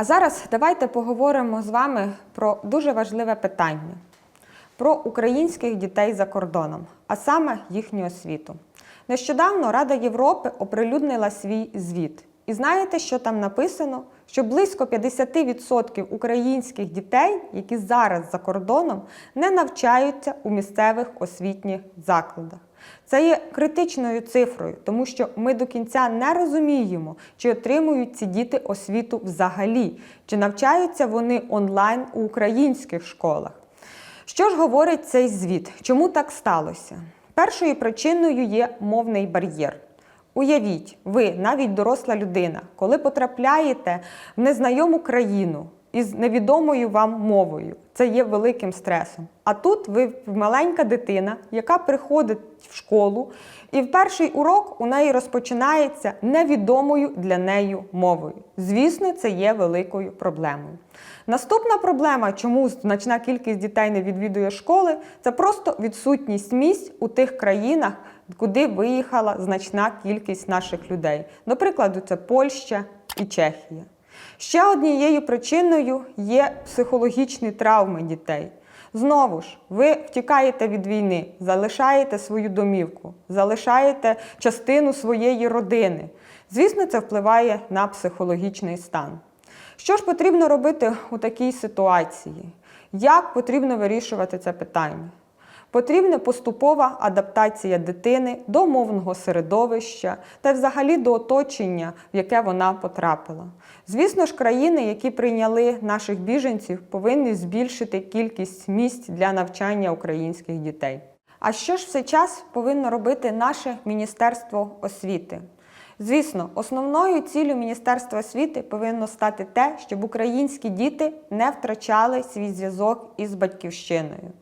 А зараз давайте поговоримо з вами про дуже важливе питання: про українських дітей за кордоном, а саме їхню освіту. Нещодавно Рада Європи оприлюднила свій звіт. І знаєте, що там написано? Що близько 50% українських дітей, які зараз за кордоном, не навчаються у місцевих освітніх закладах. Це є критичною цифрою, тому що ми до кінця не розуміємо, чи отримують ці діти освіту взагалі, чи навчаються вони онлайн у українських школах. Що ж говорить цей звіт? Чому так сталося? Першою причиною є мовний бар'єр. Уявіть, ви, навіть доросла людина, коли потрапляєте в незнайому країну із невідомою вам мовою, це є великим стресом. А тут ви маленька дитина, яка приходить в школу, і в перший урок у неї розпочинається невідомою для неї мовою. Звісно, це є великою проблемою. Наступна проблема, чому значна кількість дітей не відвідує школи, це просто відсутність місць у тих країнах, куди виїхала значна кількість наших людей. До прикладу, це Польща і Чехія. Ще однією причиною є психологічні травми дітей. Знову ж, ви втікаєте від війни, залишаєте свою домівку, залишаєте частину своєї родини. Звісно, це впливає на психологічний стан. Що ж потрібно робити у такій ситуації? Як потрібно вирішувати це питання? Потрібна поступова адаптація дитини до мовного середовища та взагалі до оточення, в яке вона потрапила. Звісно ж, країни, які прийняли наших біженців, повинні збільшити кількість місць для навчання українських дітей. А що ж в час повинно робити наше Міністерство освіти? Звісно, основною ціллю Міністерства освіти повинно стати те, щоб українські діти не втрачали свій зв'язок із батьківщиною.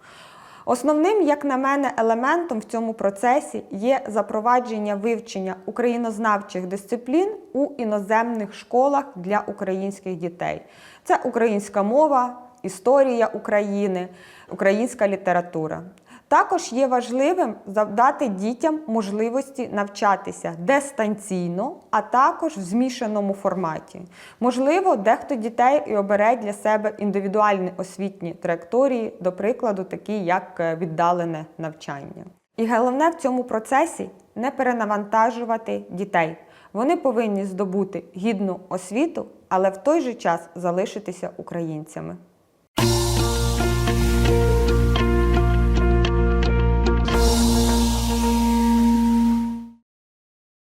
Основним, як на мене, елементом в цьому процесі є запровадження вивчення українознавчих дисциплін у іноземних школах для українських дітей. Це українська мова, історія України, українська література. Також є важливим завдати дітям можливості навчатися дистанційно, а також в змішаному форматі. Можливо, дехто дітей і обере для себе індивідуальні освітні траєкторії, до прикладу, такі як е, віддалене навчання. І головне в цьому процесі не перенавантажувати дітей. Вони повинні здобути гідну освіту, але в той же час залишитися українцями.